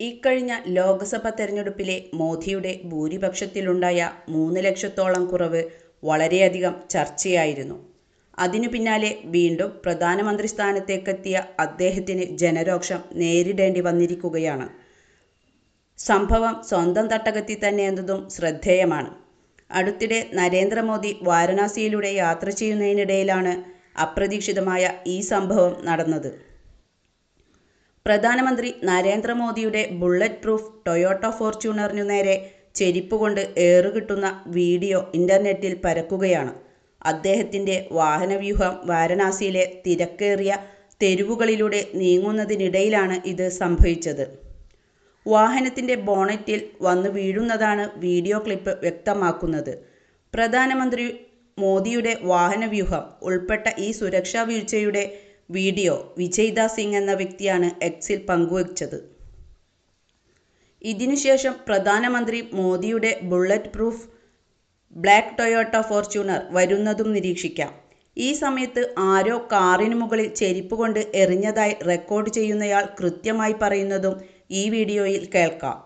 ഇക്കഴിഞ്ഞ ലോക്സഭ തെരഞ്ഞെടുപ്പിലെ മോദിയുടെ ഭൂരിപക്ഷത്തിലുണ്ടായ മൂന്ന് ലക്ഷത്തോളം കുറവ് വളരെയധികം ചർച്ചയായിരുന്നു. അതിനു പിന്നാലെ വീണ്ടും പ്രധാനമന്ത്രി സ്ഥാനത്തേക്കെത്തിയ അദ്ദേഹത്തിന് ജനരോക്ഷം നേരിടേണ്ടി വന്നിരിക്കുകയാണ്. സംഭവം സ്വന്തം തട്ടകത്തിൽ തന്നെ എന്നതും ശ്രദ്ധേയമാണ്. അടുത്തിടെ നരേന്ദ്രമോദി വാരണാസിയിലൂടെ യാത്ര ചെയ്യുന്നതിനിടയിലാണ് അപ്രതീക്ഷിതമായ ഈ സംഭവം നടന്നത്. പ്രധാനമന്ത്രി നരേന്ദ്ര മോദിയുടെ ബുള്ളറ്റ് പ്രൂഫ് ടൊയോട്ട ഫോർച്യൂണറിനു നേരെ ചെരിപ്പുകൊണ്ട് ഏറുകിട്ടുന്ന വീഡിയോ ഇന്റർനെറ്റിൽ പരക്കുകയാണ്. അദ്ദേഹത്തിന്റെ വാഹനവ്യൂഹം വാരണാസിയിലെ തിരക്കേറിയ തെരുവുകളിലൂടെ നീങ്ങുന്നതിനിടയിലാണ് ഇത് സംഭവിച്ചത്. വാഹനത്തിന്റെ ബോണറ്റിൽ വന്നു വീഴുന്നതാണ് വീഡിയോ ക്ലിപ്പ് വ്യക്തമാക്കുന്നത്. പ്രധാനമന്ത്രി മോദിയുടെ വാഹനവ്യൂഹം ഉൾപ്പെട്ട ഈ സുരക്ഷാ വീഴ്ചയുടെ വീഡിയോ വിജയ്ദാ സിംഗ് എന്ന വ്യക്തിയാണ് എക്സിൽ പങ്കുവച്ചത്. ഇതിനുശേഷം പ്രധാനമന്ത്രി മോദിയുടെ bullet proof black Toyota Fortuner വരുന്നതും നിരീക്ഷിക്കാം. ഈ സമയത്ത് ആരോ കാറിന് മുകളിൽ ചെരിപ്പ് കൊണ്ട് എറിഞ്ഞതായി റെക്കോർഡ് ചെയ്യുന്നയാൾ കൃത്യമായി പറയുന്നതും ഈ വീഡിയോയിൽ കേൾക്കാം.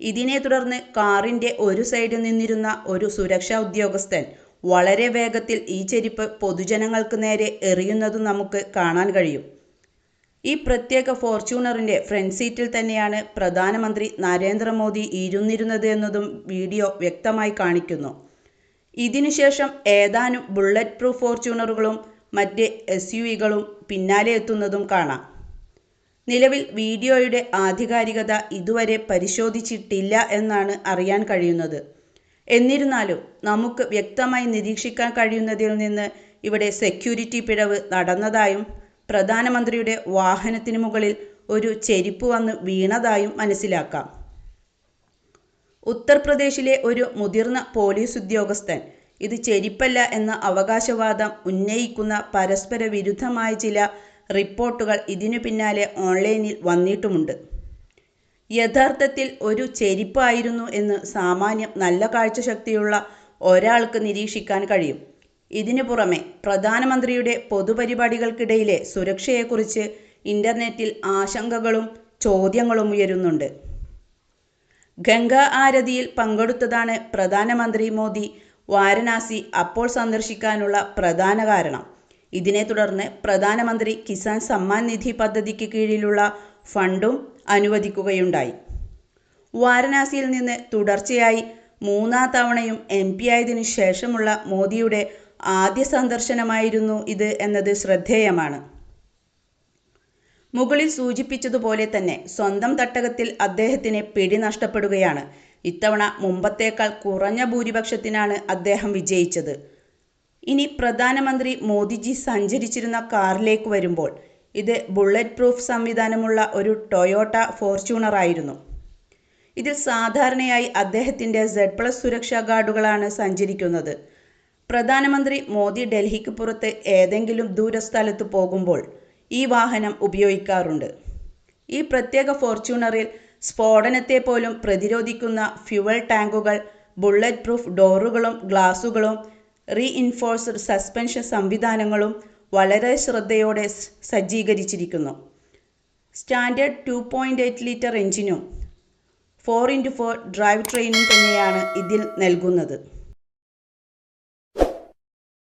ഇതിനെ തുടർന്ന് കാറിന്റെ ഒരു സൈഡിൽ നിന്നിരുന്ന ഒരു സുരക്ഷാ ഉദ്യോഗസ്ഥൻ വളരെ വേഗത്തിൽ ഈ ചെരിപ്പ് പൊതുജനങ്ങൾക്ക് നേരെ എറിയുന്നതും നമുക്ക് കാണാൻ കഴിയും. ഈ പ്രത്യേക ഫോർച്യൂണറിന്റെ ഫ്രണ്ട് സീറ്റിൽ തന്നെയാണ് പ്രധാനമന്ത്രി നരേന്ദ്രമോദി ഇരുന്നിരുന്നത് എന്നതും വീഡിയോ വ്യക്തമായി കാണിക്കുന്നു. ഇതിനുശേഷം ഏതാനും ബുള്ളറ്റ് പ്രൂഫ് ഫോർച്യൂണറുകളും മറ്റ് എസ് യു വികളും പിന്നാലെ എത്തുന്നതും കാണാം. നിലവിൽ വീഡിയോയുടെ ആധികാരികത ഇതുവരെ പരിശോധിച്ചിട്ടില്ല എന്നാണ് അറിയാൻ കഴിയുന്നത്. എന്നിരുന്നാലും നമുക്ക് വ്യക്തമായി നിരീക്ഷിക്കാൻ കഴിയുന്നതിൽ നിന്ന് ഇവിടെ സെക്യൂരിറ്റി പിഴവ് നടന്നതായും പ്രധാനമന്ത്രിയുടെ വാഹനത്തിന് മുകളിൽ ഒരു ചെരിപ്പ് വന്ന് വീണതായും മനസ്സിലാക്കാം. ഉത്തർപ്രദേശിലെ ഒരു മുതിർന്ന പോലീസ് ഉദ്യോഗസ്ഥൻ ഇത് ചെരിപ്പല്ല എന്ന അവകാശവാദം ഉന്നയിക്കുന്ന പരസ്പര വിരുദ്ധമായ ചില റിപ്പോർട്ടുകൾ ഇതിനു പിന്നാലെ ഓൺലൈനിൽ വന്നിട്ടുമുണ്ട്. യഥാർത്ഥത്തിൽ ഒരു ചെരിപ്പ് ആയിരുന്നു എന്ന് സാമാന്യം നല്ല കാഴ്ചശക്തിയുള്ള ഒരാൾക്ക് നിരീക്ഷിക്കാൻ കഴിയും. ഇതിനു പുറമെ പ്രധാനമന്ത്രിയുടെ പൊതുപരിപാടികൾക്കിടയിലെ സുരക്ഷയെക്കുറിച്ച് ഇന്റർനെറ്റിൽ ആശങ്കകളും ചോദ്യങ്ങളും ഉയരുന്നുണ്ട് ഗംഗാ ആരതിയിൽ പങ്കെടുത്തതാണ് പ്രധാനമന്ത്രി മോദി വാരണാസി അപ്പോൾ സന്ദർശിക്കാനുള്ള പ്രധാന കാരണം. ഇതിനെ തുടർന്ന് പ്രധാനമന്ത്രി കിസാൻ സമ്മാൻ നിധി പദ്ധതിക്ക് കീഴിലുള്ള ഫണ്ടും അനുവദിക്കുകയുണ്ടായി. വാരണാസിയിൽ നിന്ന് തുടർച്ചയായി മൂന്നാം തവണയും എം പി എംപിയായതിനു ശേഷമുള്ള മോദിയുടെ ആദ്യ സന്ദർശനമായിരുന്നു ഇത് എന്നത് ശ്രദ്ധേയമാണ്. മുകളിൽ സൂചിപ്പിച്ചതുപോലെ തന്നെ സ്വന്തം തട്ടകത്തിൽ അദ്ദേഹത്തിന് പിടി നഷ്ടപ്പെടുകയാണ്. ഇത്തവണ മുമ്പത്തേക്കാൾ കുറഞ്ഞ ഭൂരിപക്ഷത്തിനാണ് അദ്ദേഹം വിജയിച്ചത്. ഇനി പ്രധാനമന്ത്രി മോദിജി സഞ്ചരിച്ചിരുന്ന കാറിലേക്ക് വരുമ്പോൾ ഇത് ബുള്ളറ്റ് പ്രൂഫ് സംവിധാനമുള്ള ഒരു ടൊയോട്ട ഫോർച്യൂണറായിരുന്നു. ഇതിൽ സാധാരണയായി അദ്ദേഹത്തിന്റെ സെഡ് പ്ലസ് സുരക്ഷാ ഗാർഡുകളാണ് സഞ്ചരിക്കുന്നത്. പ്രധാനമന്ത്രി മോദി ഡൽഹിക്ക് പുറത്ത് ഏതെങ്കിലും ദൂരസ്ഥലത്ത് പോകുമ്പോൾ ഈ വാഹനം ഉപയോഗിക്കാറുണ്ട്. ഈ പ്രത്യേക ഫോർച്യൂണറിൽ സ്ഫോടനത്തെ പോലും പ്രതിരോധിക്കുന്ന ഫ്യുവൽ ടാങ്കുകൾ, ബുള്ളറ്റ് പ്രൂഫ് ഡോറുകളും ഗ്ലാസുകളും റീഇൻഫോഴ്സ്ഡ് സസ്പെൻഷൻ സംവിധാനങ്ങളും വളരെ ശ്രദ്ധയോടെ സജ്ജീകരിച്ചിരിക്കുന്നു. Standard two point eight litre എൻജിനും four into four drive ട്രെയിനും തന്നെയാണ് ഇതിൽ നൽകുന്നത്.